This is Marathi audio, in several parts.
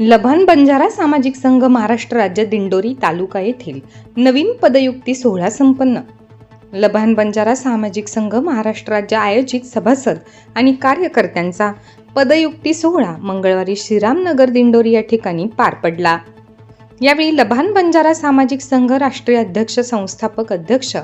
लभान बंजारा सामाजिक संघ महाराष्ट्र राज्य दिंडोरी तालुका येथील नवीन पदयुक्ती सोहळा संपन्न. लभान बंजारा सामाजिक संघ महाराष्ट्र राज्य आयोजित सभासद आणि कार्यकर्त्यांचा पदयुक्ती सोहळा मंगळवारी श्रीरामनगर दिंडोरी या ठिकाणी पार पडला. यावेळी लभान बंजारा सामाजिक संघ राष्ट्रीय अध्यक्ष संस्थापक अध्यक्ष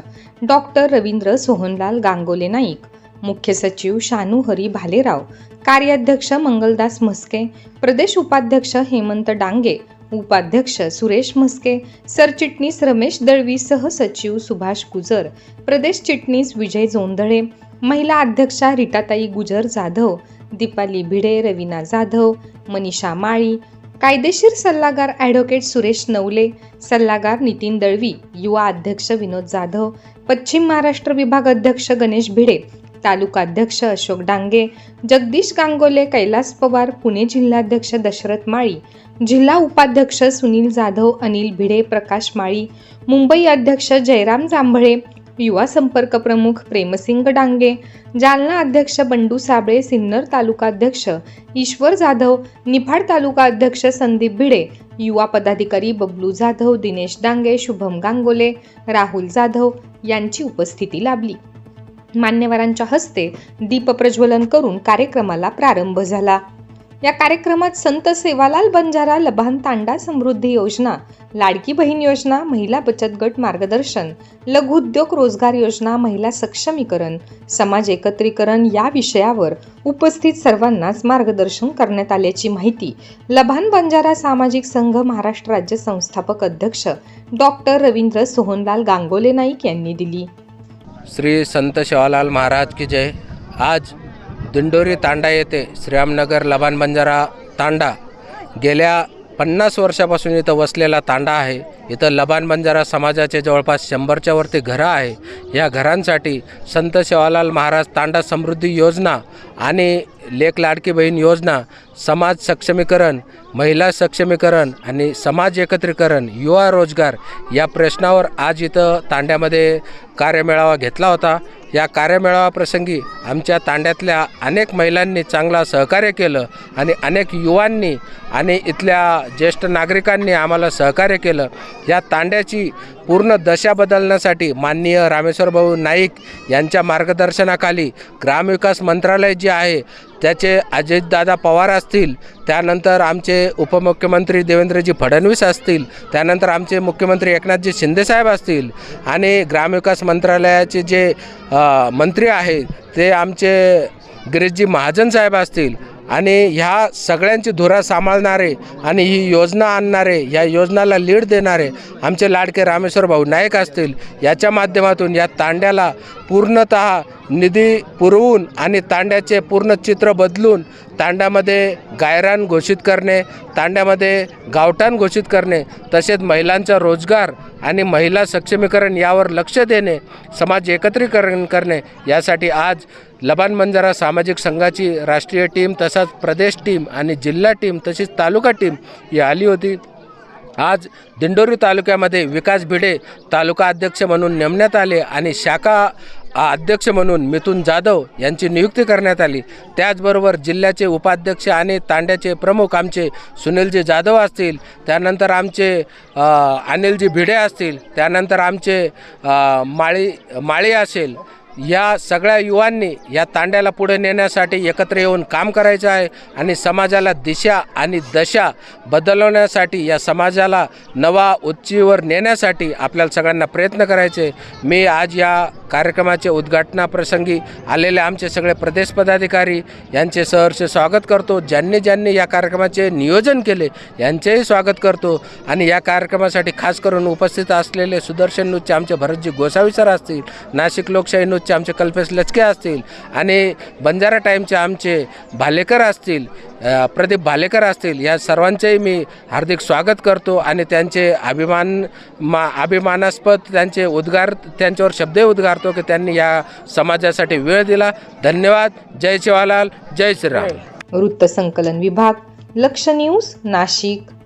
डॉक्टर रवींद्र सोहनलाल गांगोले नाईक मुख्य सचिव शानू हरी भालेराव कार्याध्यक्ष मंगलदास म्हस्के प्रदेश उपाध्यक्ष हेमंत डांगे उपाध्यक्ष सुरेश म्हस्के सरचिटणीस रमेश दळवी सहसचिव सुभाष गुजर प्रदेश चिटणीस विजय जोंधळे महिला अध्यक्षा रिटाताई गुजर जाधव दीपाली भिडे रवीना जाधव मनीषा माळी कायदेशीर सल्लागार ॲडव्होकेट सुरेश नवले सल्लागार नितीन दळवी युवा अध्यक्ष विनोद जाधव पश्चिम महाराष्ट्र विभाग अध्यक्ष गणेश भिडे तालुकाध्यक्ष अशोक डांगे जगदीश गांगोले कैलास पवार पुणे जिल्हाध्यक्ष दशरथ माळी जिल्हा उपाध्यक्ष सुनील जाधव अनिल भिडे प्रकाश माळी मुंबई अध्यक्ष जयराम जांभळे युवा संपर्क प्रमुख प्रेमसिंग डांगे जालना अध्यक्ष बंडू साबळे सिन्नर तालुका अध्यक्ष ईश्वर जाधव निफाड तालुका अध्यक्ष संदीप भिडे युवा पदाधिकारी बबलू जाधव दिनेश डांगे शुभम गांगोले राहुल जाधव यांची उपस्थिती लाभली. मान्यवरांच्या हस्ते दीपप्रज्वलन करून कार्यक्रमाला प्रारंभ झाला. या कार्यक्रमात संत सेवालाल बंजारा लभान तांडा समृद्धी योजना लाडकी बहीण योजना महिला बचत गट मार्गदर्शन लघु उद्योग रोजगार योजना महिला सक्षमीकरण समाज एकत्रीकरण या विषयावर उपस्थित सर्वांनाच मार्गदर्शन करण्यात आल्याची माहिती लभान बंजारा सामाजिक संघ महाराष्ट्र राज्य संस्थापक अध्यक्ष डॉक्टर रवींद्र सोहनलाल गांगोले नाईक यांनी दिली. श्री संत शिवालाल महाराज की जय। आज दिंडोरी तांडा येथे श्रीरामनगर लबान बंजारा तांडा गेल्या पन्नास वर्षापासून इथं वसलेला तांडा आहे. इथं लबान बंजारा समाजाचे जवळपास शंभरच्या वरती घरं आहे. या घरांसाठी संत शिवालाल महाराज तांडा समृद्धी योजना आणि लेख लाडकी बहीण योजना समाज सक्षमीकरण महिला सक्षमीकरण आणि समाज एकत्रीकरण युवा रोजगार या प्रश्नावर आज इथं तांड्यामध्ये कार्यमेळावा घेतला होता. या कार्यमेळावाप्रसंगी आमच्या तांड्यातल्या अनेक महिलांनी चांगला सहकार्य केलं आणि अनेक युवांनी आणि इथल्या ज्येष्ठ नागरिकांनी आम्हाला सहकार्य केलं. या तांड्याची पूर्ण दशा बदलण्यासाठी माननीय रामेश्वर भाऊ नाईक यांच्या मार्गदर्शनाखाली ग्रामविकास मंत्रालय जे आहे त्याचे अजितदादा पवार असतील त्यानंतर आमचे उपमुख्यमंत्री देवेंद्रजी फडणवीस असतील त्यानंतर आमचे मुख्यमंत्री एकनाथजी शिंदेसाहेब असतील आणि ग्रामविकास मंत्रालयाचे जे मंत्री आहेत ते आमचे गिरीशजी महाजन साहेब असतील आणि ह्या सगळ्यांची धुरा सांभाळणारे आणि ही योजना आणणारे या योजनाला लीड देणारे आमचे लाडके रामेश्वर भाऊ नाईक असतील याच्या माध्यमातून या तांड्याला पूर्णत निधी पुरवून आणि तांड्याचे पूर्ण चित्र बदलून तांड्यामध्ये गायरान घोषित करणे तांड्यामध्ये गावठाण घोषित करणे तसेच महिलांचा रोजगार आणि महिला सक्षमीकरण यावर लक्ष देणे समाज एकत्रीकरण करणे यासाठी आज लबान मंजारा सामाजिक संघाची राष्ट्रीय टीम तसाच प्रदेश टीम आणि जिल्हा टीम तशीच तालुका टीम ही आली होती. आज दिंडोरी तालुक्यामध्ये विकास भिडे तालुका अध्यक्ष म्हणून नेमण्यात आले आणि शाखा अध्यक्ष म्हणून मिथुन जाधव यांची नियुक्ती करण्यात आली. त्याचबरोबर जिल्ह्याचे उपाध्यक्ष आणि तांड्याचे प्रमुख आमचे सुनीलजी जाधव असतील त्यानंतर आमचे अनिलजी भिडे असतील त्यानंतर आमचे माळी माळी असेल या सगळ्या युवांनी या तांड्याला पुढे नेण्यासाठी एकत्र येऊन काम करायचं आहे आणि समाजाला दिशा आणि दशा बदलवण्यासाठी या समाजाला नवा उंचीवर नेण्यासाठी आपल्याला सगळ्यांना प्रयत्न करायचे. मी आज या कार्यक्रमाचे उद्घाटनाप्रसंगी आलेले आमचे सगळे प्रदेश पदाधिकारी यांचे सहर्ष स्वागत करतो. ज्यांनी ज्यांनी या कार्यक्रमाचे नियोजन केले यांचेही स्वागत करतो. आणि या कार्यक्रमासाठी खास करून उपस्थित असलेले सुदर्शन न्यूजचे आमचे भरतजी गोसावी सर असतील नाशिक लोकशाही न्यूजचे आमचे कल्पेश लचके असतील आणि बंजारा टाईमचे आमचे भालेकर असतील प्रदीप भालेकर असतील या सर्वांचेही मी हार्दिक स्वागत करतो आणि त्यांचे अभिमान मा अभिमानास्पद त्यांचे उद्गार त्यांच्यावर शब्दही करतो की त्यांनी या समाजासाठी वेळ दिला. धन्यवाद. जय शिवालाल. जय श्रीराम. वृत्तसंकलन विभाग लक्ष न्यूज नाशिक.